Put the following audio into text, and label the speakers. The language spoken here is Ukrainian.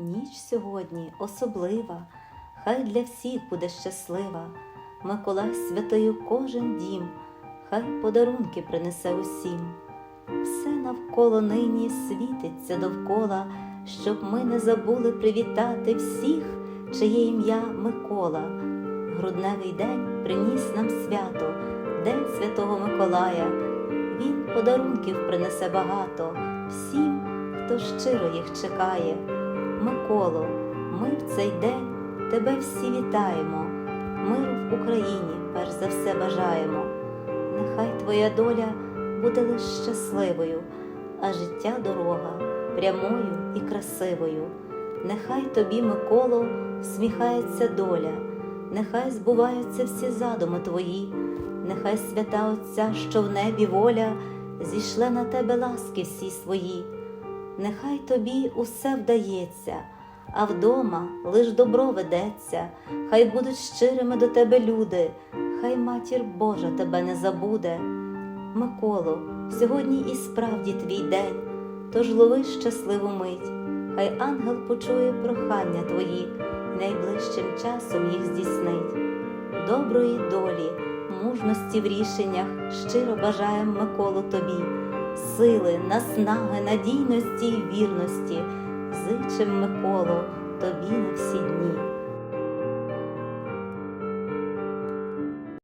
Speaker 1: Ніч сьогодні особлива, хай для всіх буде щаслива. Миколай святий у кожен дім, хай подарунки принесе усім. Все навколо нині світиться довкола, щоб ми не забули привітати всіх, чиє ім'я Микола. Грудневий день приніс нам свято, День Святого Миколая. Він подарунків принесе багато всім, хто щиро їх чекає. Миколо, ми в цей день тебе всі вітаємо. Миру в Україні перш за все бажаємо. Нехай твоя доля буде лиш щасливою, а життя дорога прямою і красивою. Нехай тобі, Миколо, всміхається доля, нехай збуваються всі задуми твої, нехай свята Отця, що в небі воля, зійшле на тебе ласки всі свої. Нехай тобі усе вдається, а вдома лиш добро ведеться, хай будуть щирими до тебе люди, хай матір Божа тебе не забуде. Миколо, сьогодні і справді твій день, тож лови щасливу мить, хай ангел почує прохання твої, найближчим часом їх здійснить. Доброї долі, мужності в рішеннях щиро бажаєм Миколу тобі, сили, наснаги, надійності і вірності, зичим Миколо тобі на всі дні.